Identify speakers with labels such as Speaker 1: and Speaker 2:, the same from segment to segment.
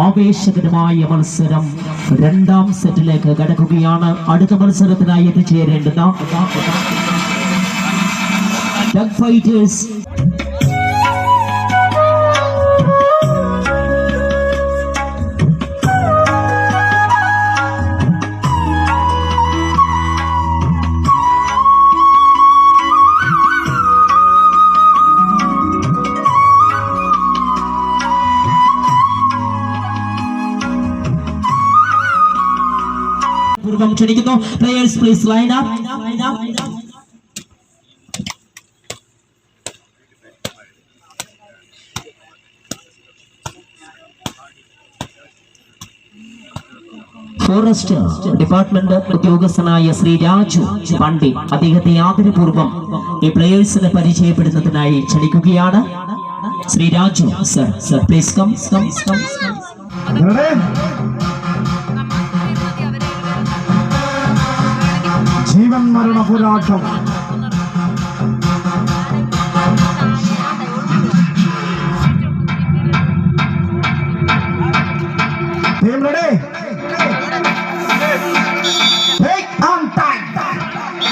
Speaker 1: ആവേശകരമായ മത്സരം. രണ്ടാം സെറ്റിലേക്ക് കടക്കുകയാണ്. അടുത്ത മത്സരത്തിനായി എത്തിച്ചേരേണ്ടത്. ഫൈറ്റേഴ്സ് പൂർവം ക്ഷണിക്കുന്നു. Players please line up forest department ഉദ്യോഗസ്ഥനായ ശ്രീ രാജു പണ്ടി അദ്ദേഹത്തെ ആദരപൂർവം ഈ പ്ലേയേഴ്സിനെ പരിചയപ്പെടുന്നതിനായി ക്ഷണിക്കുകയാണ്. Shri Raju sir sir please come come come
Speaker 2: ജീവൻ മരണ പോരാട്ടം.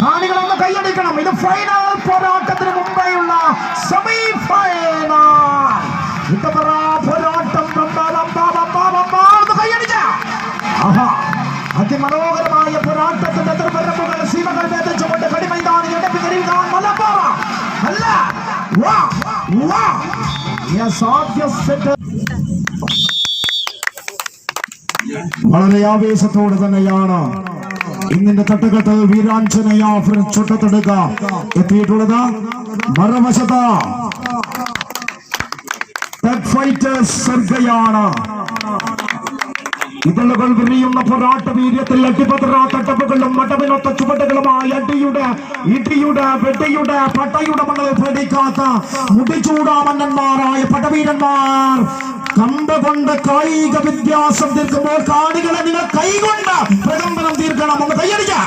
Speaker 2: കാണികളൊന്ന് കൈയടിക്കണം. ഇത് ഫൈനൽ പോരാട്ടത്തിന് മുമ്പെയുള്ള സെമി ഫൈനൽ ഇത്തവണ പോരാട്ടം. റമ്പ, റമ്പ, എതിർവരമ്പുകൾ സീമകൾ വേദിച്ചുകൊണ്ട് കടിമൈതാനി എടുപ്പിക്കാൻ മലപ്പാറ അല്ല വാ വാ. യെസ് ആദ്യ സെറ്റ്. വളരെ ആവേശത്തോടെ തന്നെയാണ് ഇന്നിന്റെ തട്ടുകെട്ട് വീരാഞ്ജനയ ചുട്ടത്തെടുക്ക എത്തിയിട്ടുള്ളത് മറുവശത്ത. ഫൈറ്റേഴ്സ് സർഗയാണ് ഇതളുകൾ വിരിയുന്ന പോരാട്ട വീര്യത്തിൽ അടിപതറാട്ടപ്പുകളും മടവിനൊത്ത ചുവടുകളുമായി അടിയുടെ ഇടിയുടെ വെടിയുടെ പട്ടയുടെ മണൽ പേടിക്കാത്ത മുടിചൂടാമന്നന്മാരായ പടവീരന്മാർ. കമ്പ കൊണ്ട് കായിക വ്യത്യാസം തീർക്കുമ്പോൾ കാണികളെ നിങ്ങൾ കൈകൊണ്ട് പ്രകമ്പനം തീർക്കണം. ഒന്ന് കൈയടിക്കാം.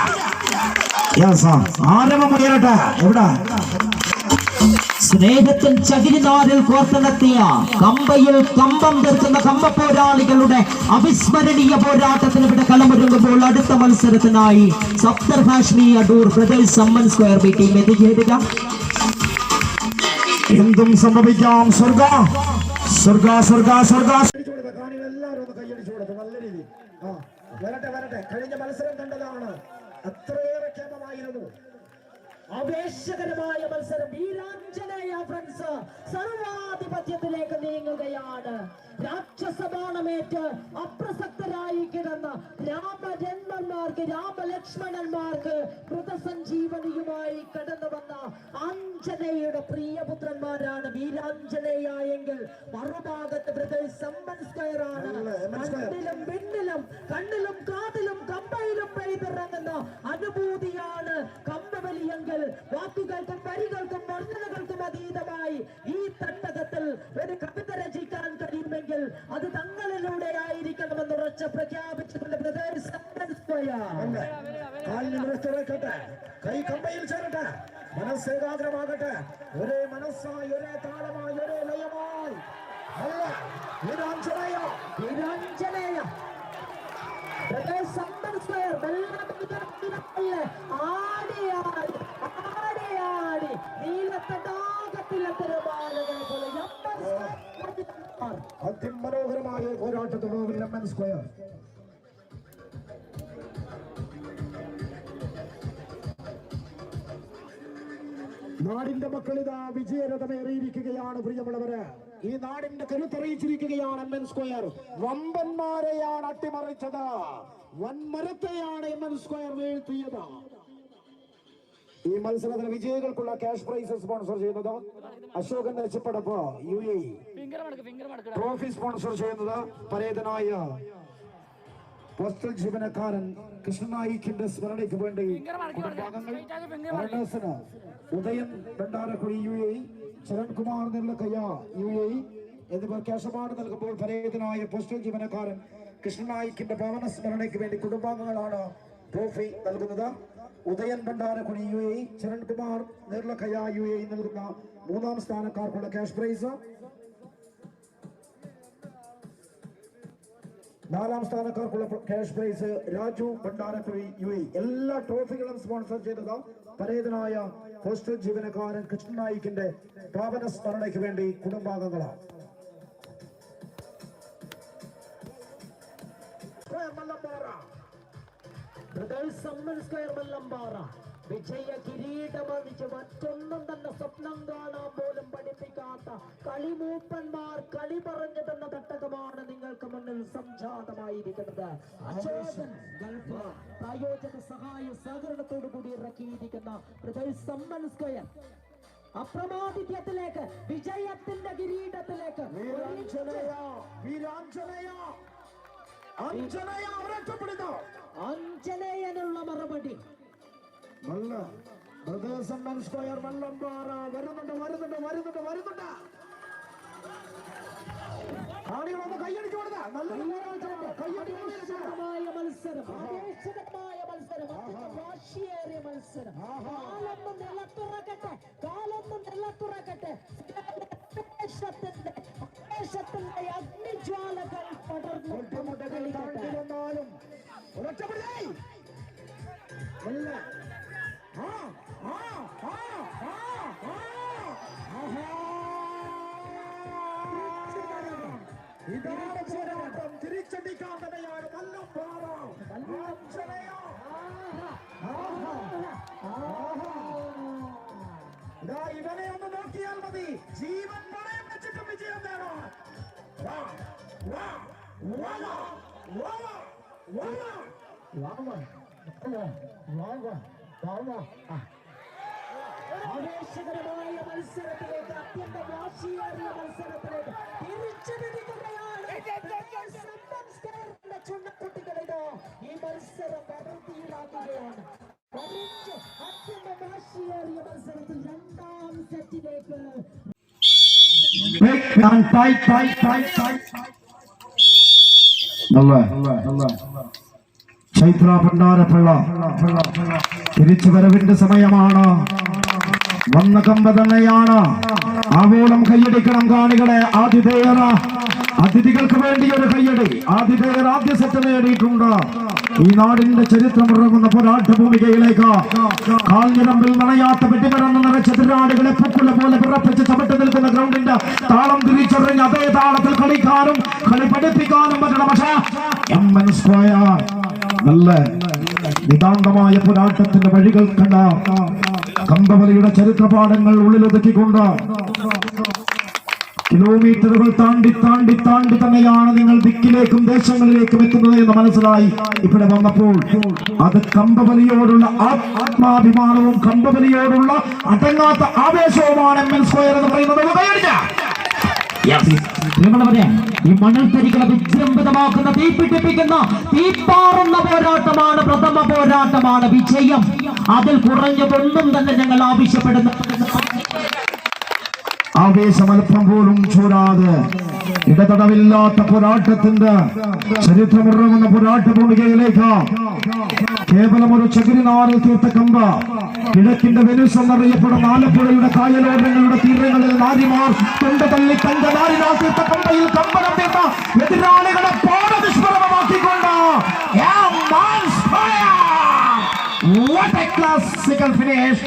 Speaker 2: ആരംഭം ഉയരട്ടെ. എവിടെ?
Speaker 1: സ്നേഹത്തിൽ ചകിരിനാരിൽ കോർത്തിണത്തിയ കമ്പയിൽ കമ്പം തീർക്കുന്ന കമ്പ പോരാളികളുടെ അവിസ്മരണീയ പോരാട്ടത്തിന് ഇവിടെ കളമൊരുങ്ങുമ്പോൾ അടുത്ത മത്സരത്തിനായി സപ്തർ ഹാഷ്മി അടൂർ ബ്രദേഴ്സ് സമ്മൻ സ്ക്വയർ ബി ടീം എത്തിച്ചേരുക.
Speaker 2: എന്തും സംഭവിക്കാം. സ്വർഗ സ്വർഗ സ്വർഗ സ്വർഗ. എല്ലാവരും ഒന്ന് കൈയടിച്ചു നല്ല രീതി ആ വരട്ടെ വരട്ടെ. കഴിഞ്ഞ മത്സരം കണ്ടതാണ്. അത്രയേറെ ക്ഷേമമായിരുന്നു.
Speaker 3: ആവേശകരമായ മത്സരം വീരാഞ്ജനേയ ഫ്രണ്ട്സ് സർവാധിപത്യത്തിലേക്ക് നീങ്ങുകയാണ്. രാക്ഷസബാണമേറ്റ് അപ്രസക്തരായി കിടന്ന രാമജന്മന്മാർക്ക് രാമലക്ഷ്മണന്മാർക്ക് മൃതസഞ്ജീവനിയുമായി കടന്നു വന്ന ആഞ്ജനേയുടെ പ്രിയപുത്രന്മാരാണ് വീരാഞ്ജനേയ എങ്കിൽ മറുഭാഗത്ത് സമ്പൻ ആണ്.
Speaker 2: അല്ലേ,
Speaker 3: കണ്ണിലും പിന്നിലും കണ്ണിലും വാക്കുകൾക്കും വരികൾക്കും വർണനകൾക്കും അതീതമായി ഈ തട്ടകത്തിൽ ഒരു കവിത രചിക്കാൻ കഴിയുമെങ്കിൽ അത് തങ്ങളിലൂടെ ആയിരിക്കണമെന്ന് ഉറച്ച
Speaker 2: പ്രഖ്യാപിച്ചിട്ടുണ്ട് കൈ കമ്പയിൽ ചേരട്ടെ മനസ്സേകാഗ്രമാകട്ടെ ഒരേ മനസ്സായി ഒരേ താളമായി ഒരേ ലയമായി. അല്ല നിരാഞ്ജനയ.
Speaker 3: വീരാഞ്ജനേയ ബ്രദേഴ്സ്
Speaker 2: അതിമനോഹരമായ പോരാട്ടത്തോട് ലെമൻ സ്ക്വയർ നാടിന്റെ മക്കൾ ഇതാ വിജയരഥമേറിയിരിക്കുകയാണ് പ്രിയമുള്ളവര്. ഈ നാടിന്റെ കരുത്തറിയിച്ചിരിക്കുകയാണ് എം എൻ സ്ക്വയർ വമ്പന്മാരെയാണ് അട്ടിമറിച്ചത്. വൻമരത്തെയാണ് എം എൻ സ്ക്വയർ വീഴ്ത്തിയത്. ഈ മത്സരത്തിന് വിജയികൾക്കുള്ള ക്യാഷ് പ്രൈസ് സ്പോൺസർ ചെയ്യുന്നത് Ashokan Nechippadappu U A. Trophy sponsor ചെയ്യുന്നത് പരേതനായ പോസ്റ്റൽ ജീവനക്കാരൻ കൃഷ്ണനായിക്കിന്റെ സ്മരണയ്ക്ക് വേണ്ടി Udayan Bhandarakuzhi U A. Sharankumar Nellakkayya U A. എന്നിവർ ക്യാഷ് അവാർഡ് നൽകുമ്പോൾ പരേതനായ പോസ്റ്റൽ ജീവനക്കാരൻ കൃഷ്ണനായിക്കിന്റെ ഭവന സ്മരണയ്ക്ക് വേണ്ടി കുടുംബാംഗങ്ങളാണ് ട്രോഫി നൽകുന്നത്. Udayan Bhandarakuzhi U A Charankumar Nirlakhaya U A നൽകുന്ന മൂന്നാം സ്ഥാനക്കാർക്കുള്ള ക്യാഷ് പ്രൈസ്. നാലാം സ്ഥാനക്കാർക്കുള്ള cash prize Raju Bhandarakuzhi U A എല്ലാ ട്രോഫികളും സ്പോൺസർ ചെയ്തത് പരേതനായ പോസ്റ്റൽ ജീവനക്കാരൻ കൃഷ്ണൻ നായിക്കിന്റെ പാവന സ്മരണയ്ക്ക് വേണ്ടി കുടുംബാംഗങ്ങളാണ്. മല്ലമ്പാറ
Speaker 3: വിജയ കിരീടമണിച്ച് മറ്റൊന്നും തന്നെ സ്വപ്നം കാണാൻ പോലും പഠിപ്പിക്കാത്ത കളിമൂപ്പന്മാർ കളി പറഞ്ഞു തന്ന തട്ടകമാണ് നിങ്ങൾക്ക് മുന്നിൽ സംജാതമായിരിക്കുന്നത്. പ്രായോജക സഹായ സഹകരണത്തോടു കൂടി ഇറക്കിയിരിക്കുന്ന ബ്രദേഴ്സ് സമ്മൻ സ്ക്വയർ അപ്രമാദിത്യത്തിലേക്ക് വിജയത്തിന്റെ കിരീടത്തിലേക്ക്
Speaker 2: വീരാഞ്ജനയ വീരാഞ്ജനയ. അഞ്ജനയ അവരക്ഷപ്പെടുന്നു ആൻഡ് സ്ക്വയർ മല്ലമ്പാറ വരുന്നുണ്ട് വരുന്നുണ്ട് വരുന്നുണ്ട് വരുന്നുണ്ട്. കാണികളൊന്ന് കൈയടിച്ചു കൊടുത്ത. നല്ല കൈയടി
Speaker 3: ആവേശകരമായ മത്സരം. ആവേശകരമായ മത്സരം. വാശിയേറിയ മത്സരം. കാലൊന്ന് നിലത്തുറക്കട്ടെ. കാലൊന്ന് നിലത്തുറക്കട്ടെ. ആവേശത്തിന്റെ അഗ്നിജ്വാലകൾ പടർന്നു
Speaker 2: ബുദ്ധിമുട്ടുകൾ താണ്ടി വന്നാലും ഇതാണ് പോരാട്ടം തിരിച്ചടിക്കാൻ തന്നെയാണ് അഞ്ജനയോ ഇതാ ഇവനെ ഒന്ന് നോക്കിയാൽ മതി. ജീവൻ പണയം വെച്ചിട്ടും വിജയം നേടാം
Speaker 3: ആവേശകരമായ മത്സരത്തിലേക്ക് അത്യന്തം വാശിയേറിയ മത്സരത്തിലേക്ക് തിരിച്ചു പിടിക്കുകയാണ് സംസ്കാരത്തിന്റെ ചുണ്ണക്കുട്ടികളിത് ഈ മത്സരം അതിർത്തിയിലാക്കുകയാണ് പതിനഞ്ച് അത്യന്തം രണ്ടാം സെറ്റിലേക്ക്.
Speaker 2: ചൈത്ര ഭണ്ഡാരപ്പിള്ള തിരിച്ചു വരവിന്റെ സമയമാണ്. വന്ന കമ്പ തന്നെയാണ്. ആവോളം കൈയടിക്കണം കാണികളെ. ആതിഥേയർ അതിഥികൾക്ക് വേണ്ടി ഒരു കൈയടി ആതിഥേയർ ആദ്യ സെറ്റ് നേടിയിട്ടുണ്ട്. ഈ നാടിന്റെ ചരിത്രം ഉറങ്ങുന്ന പോരാട്ട ഭൂമികയിലേക്ക്. കാൽനിരമ്പിൽ നനയാത്ത വെട്ടിപറന്ന് നിറച്ച തിരാടുകളെ പൂക്കുള്ള പോലെ വിറപ്പിച്ച് ചവിട്ട് നിൽക്കുന്ന ഗ്രൗണ്ടിന്റെ താളം തിരിച്ചറിഞ്ഞ് അതേ താളത്തിൽ കളിക്കാനും കളി പഠിപ്പിക്കാനും പറ്റണം. പക്ഷേ എം എൻ സ്ക്വയർ നല്ല നിതാന്തമായ പോരാട്ടത്തിന്റെ വഴികൾ കണ്ട കമ്പവലിയുടെ ചരിത്രപാഠങ്ങൾ ഉള്ളിലൊതുക്കിക്കൊണ്ട് കിലോമീറ്ററുകൾ താണ്ടി താണ്ടി താണ്ടി തന്നെയാണ് നിങ്ങൾ ദിക്കിലേക്കും ദേശങ്ങളിലേക്കും എത്തുന്നത് എന്ന് മനസ്സിലായി ഇവിടെ വന്നപ്പോൾ. അത് കമ്പബലിയോടുള്ള ആത്മാഭിമാനവും കമ്പബലിയോടുള്ള അടങ്ങാത്ത ആവേശവുമാണ് എം എൻ സ്ക്വയർ എന്ന് പറയുന്നത്.
Speaker 1: ഈ മണൽത്തരികളെ വിജൃംഭിതമാക്കുന്ന തീപിടിപ്പിക്കുന്ന തീപ്പാറുന്ന പോരാട്ടമാണ് പ്രഥമ പോരാട്ടമാണ് വിജയം. അതിൽ കുറഞ്ഞതൊന്നും തന്നെ ഞങ്ങൾ ആവശ്യപ്പെടുന്നു
Speaker 2: ആവേശമൽപ്പം പോലും ചൂടാതെ ഇടതടവില്ലാത്ത പോരാട്ടത്തിന്റെ ചരിത്രമുറങ്ങുന്ന പോരാട്ട ഭൂമികയിലേക്ക് കേവലം ഒരു ചകിരിനാറിൽ തീർത്ത കമ്പ കിഴക്കിന്റെ വെനുസ് എന്നറിയപ്പെടുന്ന ആലപ്പുഴയുടെ കായലോരങ്ങളുടെ തീരങ്ങളിൽ നാരിമാർ തൊണ്ട തള്ളി തന്റെ നാരിനാൽ തീർത്ത കമ്പയിൽ കമ്പനം തീർത്ത എതിരാളികളെ പാടനിഷ്ഫലമാക്കിക്കൊണ്ട് What a classical finish!